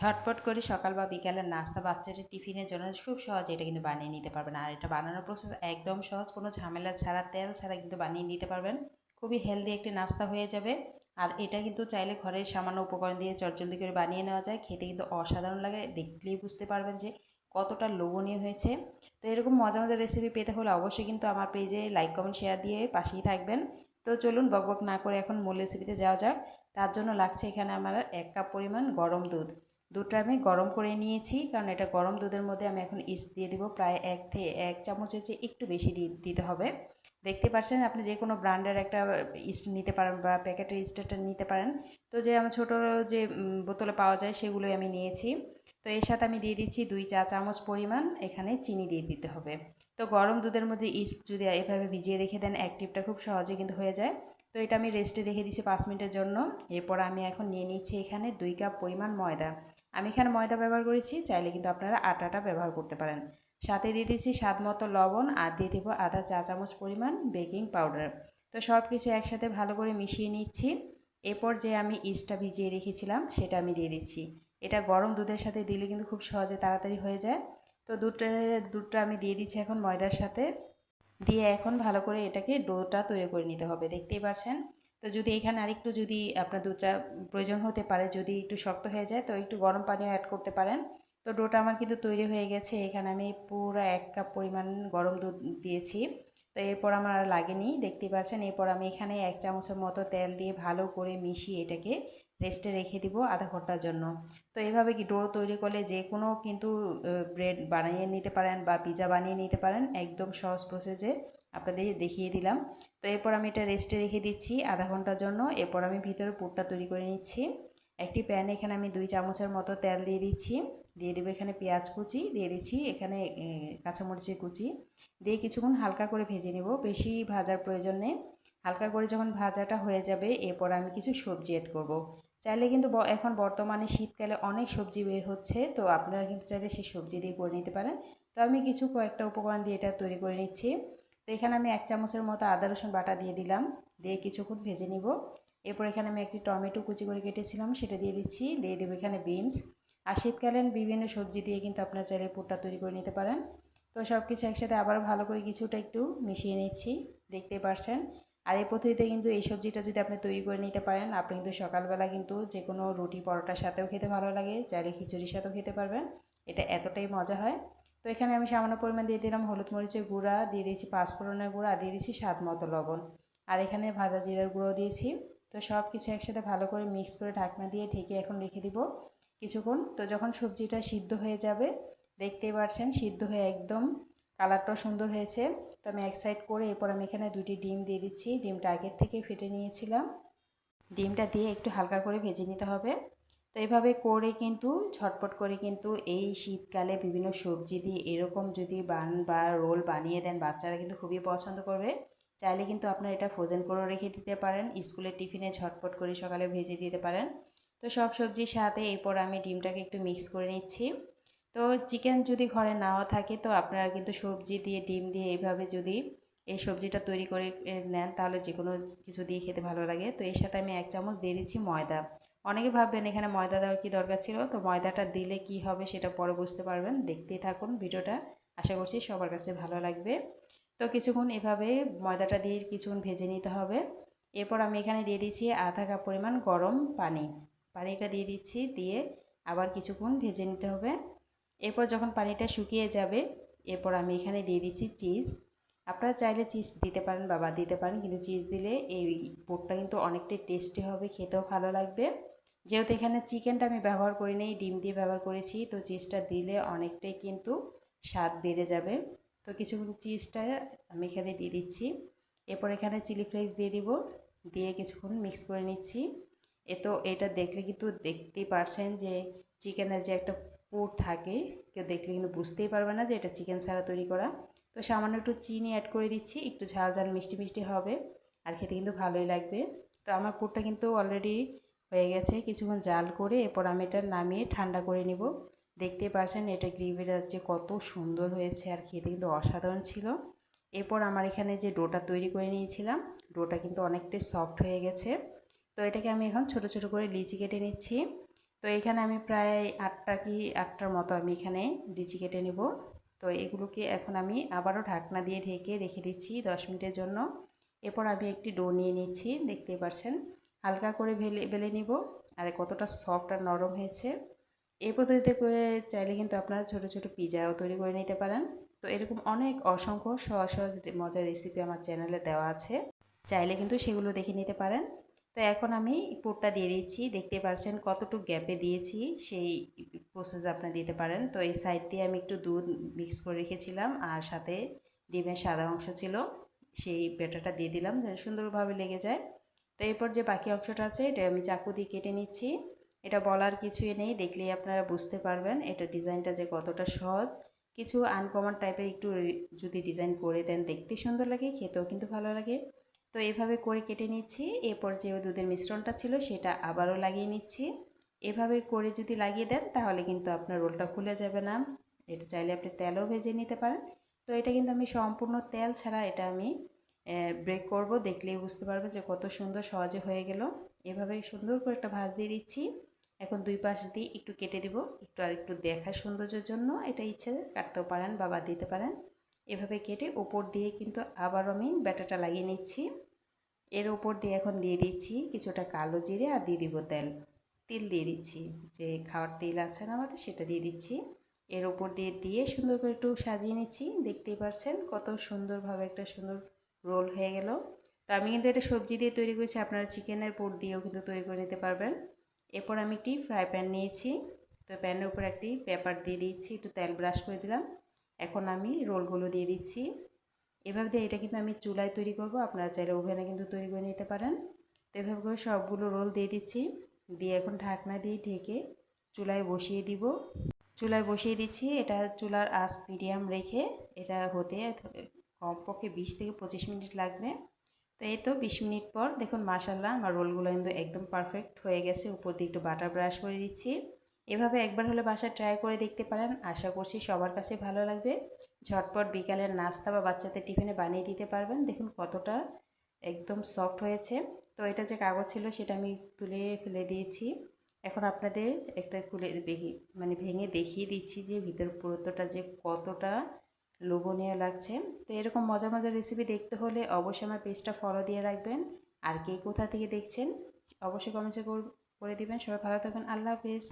ঝটপট করে সকাল বা বিকালের নাস্তা বাচ্চাদের টিফিনের জন্য খুব সহজে এটা কিন্তু বানিয়ে নিতে পারবেন। আর এটা বানানোর প্রসেস একদম সহজ, কোনো ঝামেলা ছাড়া, তেল ছাড়া কিন্তু বানিয়ে নিতে পারবেন। খুবই হেলদি একটি নাস্তা হয়ে যাবে। আর এটা কিন্তু চাইলে ঘরের সামান্য উপকরণ দিয়ে চটজলদি করে বানিয়ে নেওয়া যায়। খেতে কিন্তু অসাধারণ লাগে, দেখলেই বুঝতে পারবেন যে কতটা লোভনীয় হয়েছে। তো এরকম মজা মজার রেসিপি পেতে হলে অবশ্যই কিন্তু আমার পেজে লাইক কমেন্ট শেয়ার দিয়ে পাশেই থাকবেন। তো চলুন বকবক না করে এখন মূল রেসিপিতে যাওয়া যাক। তার জন্য লাগছে এখানে আমার এক কাপ পরিমাণ গরম দুধ। দুধটা আমি গরম করে নিয়েছি, কারণ এটা গরম দুধের মধ্যে আমি এখন ইস্ট দিয়ে দিব, প্রায় এক থেকে এক চামচের চেয়ে একটু বেশি দিতে হবে। দেখতে পাচ্ছেন আপনি যে কোনো ব্র্যান্ডের একটা ইস্ট নিতে পারেন বা প্যাকেটের ইস্টটা নিতে পারেন। তো যে আমার ছোটো যে বোতলে পাওয়া যায় সেগুলোই আমি নিয়েছি। তো এর সাথে আমি দিয়ে দিচ্ছি দুই চা চামচ পরিমাণ এখানে চিনি দিয়ে দিতে হবে। তো গরম দুধের মধ্যে ইস্ট যদি এভাবে ভিজিয়ে রেখে দেন অ্যাক্টিভটা খুব সহজে কিন্তু হয়ে যায়। তো এটা আমি রেস্টে রেখে দিচ্ছি পাঁচ মিনিটের জন্য। এরপর আমি এখন নিয়ে নিচ্ছি এখানে দুই কাপ পরিমাণ ময়দা। আমি এখানে ময়দা ব্যবহার করেছি, চাইলে কিন্তু আপনারা আটাটা ব্যবহার করতে পারেন। সাথে দিয়ে দিচ্ছি স্বাদ মতো লবণ আর দিয়ে দেবো আধা চা চামচ পরিমাণ বেকিং পাউডার। তো সব কিছু একসাথে ভালো করে মিশিয়ে নিচ্ছি। এরপর যে আমি ইস্টটা ভিজিয়ে রেখেছিলাম, সেটা আমি দিয়ে দিচ্ছি। এটা গরম দুধের সাথে দিলে কিন্তু খুব সহজে তাড়াতাড়ি হয়ে যায়। তো দুধটা দুধটা আমি দিয়ে দিচ্ছি এখন ময়দার সাথে। দিয়ে এখন ভালো করে এটাকে ডোটা তৈরি করে নিতে হবে। দেখতেই পাচ্ছেন তো যদি এখানে আরেকটু যদি আপনার দুধটা প্রয়োজন হতে পারে, যদি একটু শক্ত হয়ে যায়, তো একটু গরম পানিও অ্যাড করতে পারেন। তো ডোটা আমার কিন্তু তৈরি হয়ে গেছে। এখানে আমি পুরো এক কাপ পরিমাণ গরম দুধ দিয়েছি। তো এরপর আমার আর লাগেনি, দেখতে পাচ্ছেন। এরপর আমি এখানে এক চামচের মতো তেল দিয়ে ভালো করে মিশিয়ে এটাকে রেস্টে রেখে দিব আধা ঘণ্টার জন্য। তো এইভাবে কি ডো তৈরি করলে যে কোনো কিন্তু ব্রেড বানিয়ে নিতে পারেন বা পিজা বানিয়ে নিতে পারেন। একদম সহজ প্রসেসে আপনাদের দেখিয়ে দিলাম। তো এরপর আমি এটা রেস্টে রেখে দিচ্ছি আধা ঘণ্টার জন্য। এরপর আমি ভিতরে পুরটা তৈরি করে নিচ্ছি। একটি প্যানে এখানে আমি দুই চামচের মতো তেল দিয়ে দিচ্ছি। দিয়ে দেবো এখানে পেঁয়াজ কুচি। দিয়ে দিচ্ছি এখানে কাঁচামরিচের কুচি। দিয়ে কিছুক্ষণ হালকা করে ভেজে নেব। বেশি ভাজার প্রয়োজন নেই। হালকা করে যখন ভাজাটা হয়ে যাবে, এরপর আমি কিছু সবজি অ্যাড করব। চাইলে কিন্তু এখন বর্তমানে শীতকালে অনেক সবজি বের হচ্ছে, তো আপনারা কিন্তু চাইলে সেই সবজি দিয়ে করে নিতে পারেন। তো আমি কিছু কয়েকটা উপকরণ দিয়ে এটা তৈরি করে নিচ্ছি। এখানে আমি এক চামচের মতো আদা রসুন বাটা দিয়ে দিলাম। দিয়ে কিছুক্ষণ ভেজে নিব। এরপর এখানে আমি একটি টমেটো কুচি করে কেটেছিলাম, সেটা দিয়ে দিচ্ছি। দিয়ে দেবো এখানে বিনস। আর শীতকালীন বিভিন্ন সবজি দিয়ে কিন্তু আপনার চাইলে পুরটা তৈরি করে নিতে পারেন। তো সব কিছু একসাথে আবার ভালো করে কিছুটা একটু মিশিয়ে নিচ্ছি, দেখতে পারছেন? আর এই পদ্ধতিতে কিন্তু এই সবজিটা যদি আপনি তৈরি করে নিতে পারেন, আপনি কিন্তু সকালবেলা কিন্তু যে কোনো রুটি পরোটার সাথেও খেতে ভালো লাগে। চাইলে খিচুড়ির সাথেও খেতে পারবেন। এটা এতটাই মজা হয়। তো এখানে আমি সামান্য পরিমাণ দিয়ে দিলাম হলুদ মরিচের গুঁড়া, দিয়ে দিয়েছি পাঁচফোড়নের গুঁড়া দিয়ে দিয়েছি স্বাদ মতো লবণ। আর এখানে ভাজা জিরার গুঁড়ো দিয়েছি। তো সব কিছু একসাথে ভালো করে মিক্স করে ঢাকনা দিয়ে ঢেকে এখন রেখে দিব কিছুক্ষণ। তো যখন সবজিটা সিদ্ধ হয়ে যাবে, দেখতেই পাচ্ছেন সিদ্ধ হয়ে একদম কালারটাও সুন্দর হয়েছে। তো আমি এক সাইড করে এরপর আমি এখানে দুটি ডিম দিয়ে দিচ্ছি। ডিমটা আগের থেকে ফেটে নিয়েছিলাম। ডিমটা দিয়ে একটু হালকা করে ভেজে নিতে হবে। তো এইভাবে করে কিন্তু, ঝটপট করে কিন্তু এই শীতকালে বিভিন্ন সবজি দিয়ে এরকম যদি বান বা রোল বানিয়ে দেন, বাচ্চারা কিন্তু খুবই পছন্দ করবে। চাইলে কিন্তু আপনার এটা ফ্রোজেন করে রেখে দিতে পারেন, স্কুলের টিফিনে ঝটপট করে সকালে ভেজে দিতে পারেন। তো সব সবজির সাথে এরপর আমি ডিমটাকে একটু মিক্স করে নিচ্ছি। তো চিকেন যদি ঘরে নাও থাকে, তো আপনারা কিন্তু সবজি দিয়ে, ডিম দিয়ে এইভাবে যদি এই সবজিটা তৈরি করে নেন, তাহলে যে কোনো কিছু দিয়ে খেতে ভালো লাগে। তো এর সাথে আমি এক চামচ দিয়ে দিচ্ছি ময়দা। অনেকে ভাববেন, এখানে ময়দা দেওয়ার কি দরকার ছিল? তো ময়দাটা দিলে কি হবে সেটা পরে বুঝতে পারবেন। দেখতেই থাকুন ভিডিওটা। আশা করছি সবার কাছে ভালো লাগবে। তো কিছুক্ষণ এভাবে ময়দাটা দিয়ে কিছুক্ষণ ভেজে নিতে হবে। এরপর আমি এখানে দিয়ে দিচ্ছি আধা কাপ পরিমাণ গরম পানি। পানিটা দিয়ে দিচ্ছি, দিয়ে আবার কিছুক্ষণ ভেজে নিতে হবে। এরপর যখন পানিটা শুকিয়ে যাবে, এরপর আমি এখানে দিয়ে দিচ্ছি চিজ। আপনারা চাইলে চিজ দিতে পারেন বা বাদ দিতে পারেন, কিন্তু চিজ দিলে এই পোটটা কিন্তু অনেকটাই টেস্টি হবে, খেতেও ভালো লাগবে। যেহেতু এখানে চিকেনটা আমি ব্যবহার করি নেই, ডিম দিয়ে ব্যবহার করেছি, তো চিজটা দিলে অনেকটাই কিন্তু স্বাদ বেড়ে যাবে। তো কিছু চিজটা আমি এখানে দিয়ে দিচ্ছি। এরপর এখানে চিলি ফ্লেক্স দিয়ে দিব, দিয়ে কিছুক্ষণ মিক্স করে নিচ্ছি। এ তো এটা দেখলে কিন্তু দেখতেই পারছেন যে চিকেনের যে একটা পুর থাকে, কেউ দেখলে কিন্তু বুঝতেই পারবে না যে এটা চিকেন ছাড়া তৈরি করা। তো সামান্য একটু চিনি অ্যাড করে দিচ্ছি, একটু ঝাল ঝাল মিষ্টি মিষ্টি হবে, আর খেতে কিন্তু ভালোই লাগবে। তো আমার পুরটা কিন্তু অলরেডি হয়ে গেছে। কিছুক্ষণ জাল করে এরপর আমি এটা নামিয়ে ঠান্ডা করে নিব। দেখতে পাচ্ছেন এটা গ্রেভিটা যে কত সুন্দর হয়েছে আর খেতে কিন্তু অসাধারণ ছিল। এরপর আমার এখানে যে ডোটা তৈরি করে নিয়েছিলাম, ডোটা কিন্তু অনেকটাই সফট হয়ে গেছে। তো এটাকে আমি এখন ছোট ছোট করে লিচি কেটে নিচ্ছি। তো এখানে আমি প্রায় আটটা কি আটটার মতো আমি এখানে লিচি কেটে নেব। তো এগুলোকে এখন আমি আবারও ঢাকনা দিয়ে ঢেকে রেখে দিচ্ছি দশ মিনিটের জন্য। এরপর আমি একটি ডো নিয়ে নিচ্ছি, দেখতে পাচ্ছেন। হালকা করে ভেলে, বেলে নিব। আর কতটা সফট আর নরম হয়েছে। এই পদ্ধতিতে করে চাইলে কিন্তু আপনারা ছোট ছোট পিজাও তৈরি করে নিতে পারেন। তো এরকম অনেক অসংখ্য সহজ সহজ মজার রেসিপি আমার চ্যানেলে দেওয়া আছে। চাইলে কিন্তু সেগুলো দেখে নিতে পারেন। তো এখন আমি পুরটা দিয়ে দিচ্ছি। দেখতে পাচ্ছেন কতটুকু গ্যাপে দিয়েছি। সেই প্রসেস আপনি দিতে পারেন। তো এই সাইড দিয়ে আমি একটু দুধ মিক্স করে রেখেছিলাম। আর সাথে ডিমের সাদা অংশ ছিল। সেই ব্যাটারটা দিয়ে দিলাম। যেন সুন্দরভাবে লেগে যায়। তো এরপর যে বাকি অংশটা আছে, এটা আমি চাকু দিয়ে কেটে নিচ্ছি। এটা বলার কিছুই নেই, দেখলেই আপনারা বুঝতে পারবেন এটা ডিজাইনটা যে কতটা সহজ। কিছু আনকমন টাইপের একটু যদি ডিজাইন করে দেন, দেখতে সুন্দর লাগে, খেতেও কিন্তু ভালো লাগে। তো এভাবে করে কেটে নিচ্ছি। এরপর যে দুধের মিশ্রণটা ছিল, সেটা আবারও লাগিয়ে নিচ্ছি। এভাবে করে যদি লাগিয়ে দেন, তাহলে কিন্তু আপনার রোলটা খুলে যাবে না। এটা চাইলে আপনি তেলও ভেজে নিতে পারেন। তো এটা কিন্তু আমি সম্পূর্ণ তেল ছাড়া এটা আমি ব্রেক করব, দেখলেই বুঝতে পারবেন যে কত সুন্দর সহজে হয়ে গেল। এভাবে সুন্দর করে একটা ভাজ দিয়ে দিচ্ছি। এখন দুই পাশ দিয়ে একটু কেটে দিব, একটু আর একটু দেখার সৌন্দর্যের জন্য। এটা ইচ্ছে কাটতেও পারেন বা বাদ দিতে পারেন। এভাবে কেটে ওপর দিয়ে কিন্তু আবার আমি ব্যাটাটা লাগিয়ে নিচ্ছি। এর ওপর দিয়ে এখন দিয়ে দিচ্ছি কিছুটা কালো জিরে আর দিয়ে দিব তেল। তিল দিয়ে দিচ্ছি। যে খাওয়ার তেল আছে না আমাদের, সেটা দিয়ে দিচ্ছি। এর ওপর দিয়ে দিয়ে সুন্দর করে একটু সাজিয়ে নিচ্ছি। দেখতেই পাচ্ছেন কত সুন্দরভাবে একটা সুন্দর রোল হয়ে গেল। তো আমি কিন্তু এটা সবজি দিয়ে তৈরি করেছি, আপনারা চিকেনের পোট দিয়েও কিন্তু তৈরি করে নিতে পারবেন। এরপর আমি একটি ফ্রাই প্যান নিয়েছি। তো প্যানের উপর একটি পেপার দিয়ে দিচ্ছি একটু তেল ব্রাশ করে দিলাম। এখন আমি রোলগুলো দিয়ে দিচ্ছি। এভাবে দিয়ে এটা কিন্তু আমি চুলায় তৈরি করব, আপনারা চাইলে ওভেনে কিন্তু তৈরি করে নিতে পারেন। তো এভাবে করে সবগুলো রোল দিয়ে দিচ্ছি। দিয়ে এখন ঢাকনা দিয়ে ঢেকে চুলায় বসিয়ে দিব। চুলায় বসিয়ে দিচ্ছি, এটা চুলার আস মিডিয়াম রেখে এটা হতে কমপক্ষে বিশ থেকে পঁচিশ মিনিট লাগবে। তো এই তো বিশ মিনিট পর দেখুন মাসাল্লাহ আমার রোলগুলো কিন্তু একদম পারফেক্ট হয়ে গেছে। উপর দিয়ে একটু বাটার ব্রাশ করে দিচ্ছি। এভাবে একবার হলে বাসায় ট্রাই করে দেখতে পারেন। আশা করছি সবার কাছে ভালো লাগবে। ঝটপট বিকালের নাস্তা বা বাচ্চাদের টিফিনে বানিয়ে দিতে পারবেন। দেখুন কতটা একদম সফট হয়েছে। তো এটা যে কাগজ ছিল সেটা আমি তুলে ফেলে দিয়েছি। এখন আপনাদের একটা খুলে মানে ভেঙে দেখিয়ে দিচ্ছি যে ভিতর পুরোতটা যে কতটা লোভনীয় লাগছে। তো এরকম মজা মজার রেসিপি দেখতে হলে অবশ্যই আমার পেজটা ফলো দিয়ে রাখবেন। আর কে কোথা থেকে দেখছেন, অবশ্যই কমেন্টে করে দেবেন। সবাই ভালো থাকবেন। আল্লাহ হাফিজ।